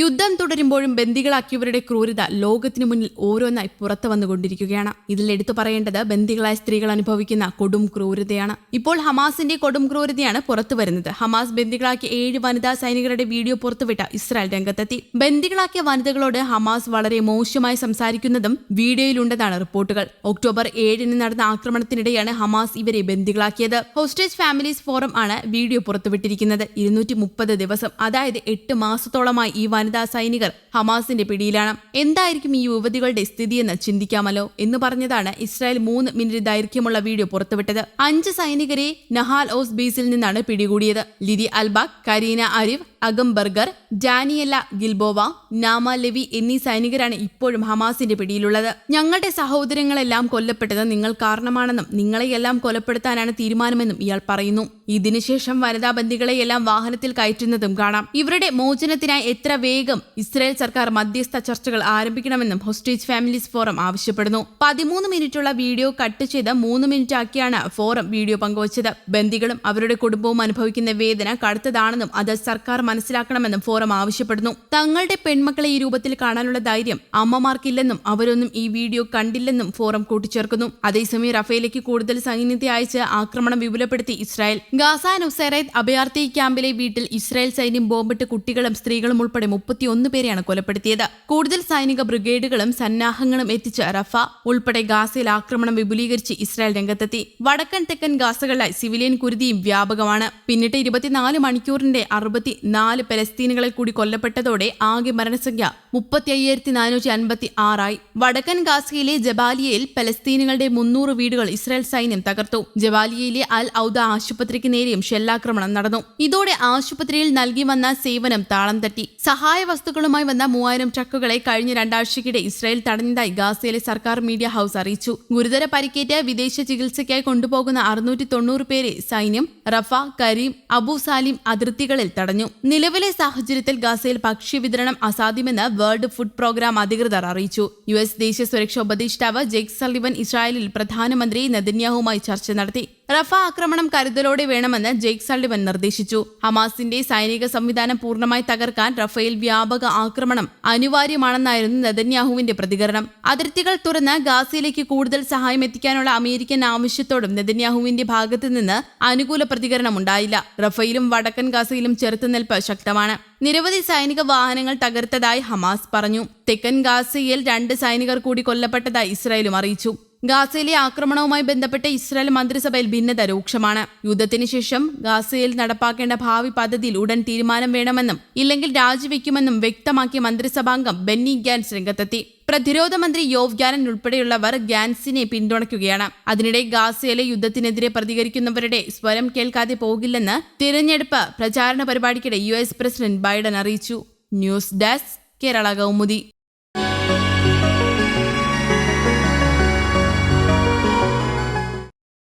യുദ്ധം തുടരുമ്പോഴും ബന്ദികളാക്കിയവരുടെ ക്രൂരത ലോകത്തിനു മുന്നിൽ ഓരോന്നായി പുറത്തു വന്നുകൊണ്ടിരിക്കുകയാണ്. ഇതിൽ എടുത്തു പറയേണ്ടത് ബന്ദികളായ സ്ത്രീകൾ അനുഭവിക്കുന്ന കൊടും ക്രൂരതയാണ്. ഇപ്പോൾ ഹമാസിന്റെ കൊടും ക്രൂരതയാണ് പുറത്തു വരുന്നത്. ഹമാസ് ബന്ദികളാക്കിയ ഏഴ് വനിതാ സൈനികരുടെ വീഡിയോ പുറത്തുവിട്ട ഇസ്രായേൽ രംഗത്തെത്തി. ബന്ദികളാക്കിയ വനിതകളോട് ഹമാസ് വളരെ മോശമായി സംസാരിക്കുന്നതും വീഡിയോയിലുണ്ടെന്നാണ് റിപ്പോർട്ടുകൾ. ഒക്ടോബർ ഏഴിന് നടന്ന ആക്രമണത്തിനിടെയാണ് ഹമാസ് ഇവരെ ബന്ദികളാക്കിയത്. ഹോസ്റ്റേജ് ഫാമിലീസ് ഫോറം ആണ് വീഡിയോ പുറത്തുവിട്ടിരിക്കുന്നത്. ഇരുന്നൂറ്റി ദിവസം അതായത് എട്ട് മാസത്തോളമായി ഈ വനിതാ സൈനികർ ഹമാസിന്റെ പിടിയിലാണ്. എന്തായിരിക്കും ഈ യുവതികളുടെ സ്ഥിതിയെന്ന് ചിന്തിക്കാമല്ലോ എന്ന് പറഞ്ഞതാണ് ഇസ്രായേൽ മൂന്ന് മിനിറ്റ് ദൈർഘ്യമുള്ള വീഡിയോ പുറത്തുവിട്ടത്. അഞ്ച് സൈനികരെ നഹാൽ ഓസ് ബീസിൽ നിന്നാണ് പിടികൂടിയത്. Liri Albag Karina Ariev Agam Berger Daniela Gilboa Naama Levy എന്നീ സൈനികരാണ് ഇപ്പോഴും ഹമാസിന്റെ പിടിയിലുള്ളത്. ഞങ്ങളുടെ സഹോദരങ്ങളെല്ലാം കൊല്ലപ്പെട്ടത് നിങ്ങൾ കാരണമാണെന്നും നിങ്ങളെയെല്ലാം കൊലപ്പെടുത്താനാണ് തീരുമാനമെന്നും ഇയാൾ പറയുന്നു. ഇതിനുശേഷം വനിതാ ബന്ദികളെയെല്ലാം വാഹനത്തിൽ കയറ്റുന്നതും കാണാം. ഇവരുടെ മോചനത്തിനായി എത്ര വേഗം ഇസ്രായേൽ സർക്കാർ മധ്യസ്ഥ ചർച്ചകൾ ആരംഭിക്കണമെന്നും ഹോസ്റ്റേജ് ഫാമിലീസ് ഫോറം ആവശ്യപ്പെടുന്നു. പതിമൂന്ന് മിനിറ്റുള്ള വീഡിയോ കട്ട് ചെയ്ത് മൂന്ന് മിനിറ്റ് ആക്കിയാണ് ഫോറം വീഡിയോ പങ്കുവച്ചത്. ബന്ദികളും അവരുടെ കുടുംബവും അനുഭവിക്കുന്ന വേദന കടുത്തതാണെന്നും അത് സർക്കാർ മനസ്സിലാക്കണമെന്നും ഫോറം ആവശ്യപ്പെടുന്നു. തങ്ങളുടെ പെൺമക്കളെ ഈ രൂപത്തിൽ കാണാനുള്ള ധൈര്യം അമ്മമാർക്കില്ലെന്നും അവരൊന്നും ഈ വീഡിയോ കണ്ടില്ലെന്നും ഫോറം കൂട്ടിച്ചേർക്കുന്നു. അതേസമയം റഫേലേക്ക് കൂടുതൽ സൈന്യത്തെ അയച്ച് ആക്രമണം വിപുലപ്പെടുത്തി ഇസ്രായേൽ. ഗാസ നുസൈറൈത്ത് അഭയാർത്ഥി ക്യാമ്പിലെ വീട്ടിൽ ഇസ്രായേൽ സൈന്യം ബോംബിട്ട് കുട്ടികളും സ്ത്രീകളും ഉൾപ്പെടെ മുപ്പത്തിയൊന്ന് പേരെയാണ് കൊലപ്പെടുത്തിയത്. കൂടുതൽ സൈനിക ബ്രിഗേഡുകളും സന്നാഹങ്ങളും എത്തിച്ച് റഫ ഉൾപ്പെടെ ഗാസയിൽ ആക്രമണം വിപുലീകരിച്ച് ഇസ്രായേൽ രംഗത്തെത്തി. വടക്കൻ തെക്കൻ ഗാസകളിലായി സിവിലിയൻ കുരുതിയും വ്യാപകമാണ്. പിന്നിട്ട് ഇരുപത്തിനാല് മണിക്കൂറിന്റെ അറുപത്തി നാല് പലസ്തീനുകളെ കൂടി കൊല്ലപ്പെട്ടതോടെ ആകെ മരണസംഖ്യ മുപ്പത്തി അയ്യായിരത്തി നാനൂറ്റി അൻപത്തി ആറായി വടക്കൻ ഗാസയിലെ ജബാലിയയിൽ പലസ്തീനുകളുടെ മുന്നൂറ് വീടുകൾ ഇസ്രായേൽ സൈന്യം തകർത്തു. ജബാലിയയിലെ അൽ ഔദ ആശുപത്രിക്ക് നേരെയും ഷെല്ലാക്രമണം നടന്നു. ഇതോടെ ആശുപത്രിയിൽ നൽകി വന്ന സേവനം താളം തട്ടി. സഹായ വസ്തുക്കളുമായി വന്ന മൂവായിരം ട്രക്കുകളെ കഴിഞ്ഞ രണ്ടാഴ്ചയ്ക്കിടെ ഇസ്രായേൽ തടഞ്ഞതായി ഗാസയിലെ സർക്കാർ മീഡിയ ഹൌസ് അറിയിച്ചു. ഗുരുതര പരിക്കേറ്റ് വിദേശ ചികിത്സയ്ക്കായി കൊണ്ടുപോകുന്ന അറുന്നൂറ്റി തൊണ്ണൂറ് പേരെ സൈന്യം റഫ കരീം അബു സാലിം അതിർത്തികളിൽ തടഞ്ഞു. നിലവിലെ സാഹചര്യത്തിൽ ഗാസയിൽ ഭക്ഷ്യ വിതരണം അസാധ്യമെന്ന് വേൾഡ് ഫുഡ് പ്രോഗ്രാം അധികൃതർ അറിയിച്ചു. യു എസ് ദേശീയ സുരക്ഷാ ഉപദേഷ്ടാവ് ജെയ്ക് സലിവൻ ഇസ്രായേലിൽ പ്രധാനമന്ത്രി നെതന്യാഹുമായി ചർച്ച നടത്തി. റഫ ആക്രമണം കരുതലോടെ വേണമെന്ന് ജെയ്ക് സള്ളിവൻ നിർദ്ദേശിച്ചു. ഹമാസിന്റെ സൈനിക സംവിധാനം പൂർണമായി തകർക്കാൻ റഫേൽ വ്യാപക ആക്രമണം അനിവാര്യമാണെന്നായിരുന്നു നെതന്യാഹുവിന്റെ പ്രതികരണം. അതിർത്തികൾ തുറന്ന് ഗാസയിലേക്ക് കൂടുതൽ സഹായം എത്തിക്കാനുള്ള അമേരിക്കൻ ആവശ്യത്തോടും നെതന്യാഹുവിന്റെ ഭാഗത്തു നിന്ന് അനുകൂല പ്രതികരണം ഉണ്ടായില്ല. റഫയിലും വടക്കൻ ഗാസയിലും ചെറുത്തുനിൽപ്പ് ശക്തമാണ്. നിരവധി സൈനിക വാഹനങ്ങൾ തകർത്തതായി ഹമാസ് പറഞ്ഞു. തെക്കൻ ഗാസയിൽ രണ്ട് സൈനികർ കൂടി കൊല്ലപ്പെട്ടതായി ഇസ്രായേലും അറിയിച്ചു. ഗാസയിലെ ആക്രമണവുമായി ബന്ധപ്പെട്ട് ഇസ്രായേൽ മന്ത്രിസഭയിൽ ഭിന്നത രൂക്ഷമാണ്. യുദ്ധത്തിന് ശേഷം ഗാസയിൽ നടപ്പാക്കേണ്ട ഭാവി പദ്ധതിയിൽ ഉടൻ തീരുമാനം വേണമെന്നും ഇല്ലെങ്കിൽ രാജിവെക്കുമെന്നും വ്യക്തമാക്കിയ മന്ത്രിസഭാംഗം ബെന്നി ഗ്യാൻസ് രംഗത്തെത്തി. പ്രതിരോധ മന്ത്രി യോവ് ഗ്യാനൻ ഉൾപ്പെടെയുള്ളവർ ഗാൻസിനെ പിന്തുണയ്ക്കുകയാണ്. അതിനിടെ ഗാസയിലെ യുദ്ധത്തിനെതിരെ പ്രതികരിക്കുന്നവരുടെ സ്വരം കേൾക്കാതെ പോകില്ലെന്ന് തിരഞ്ഞെടുപ്പ് പ്രചാരണ പരിപാടിക്കിടെ യു എസ് പ്രസിഡന്റ് ബൈഡൻ അറിയിച്ചു. News desk Kerala Kaumudi.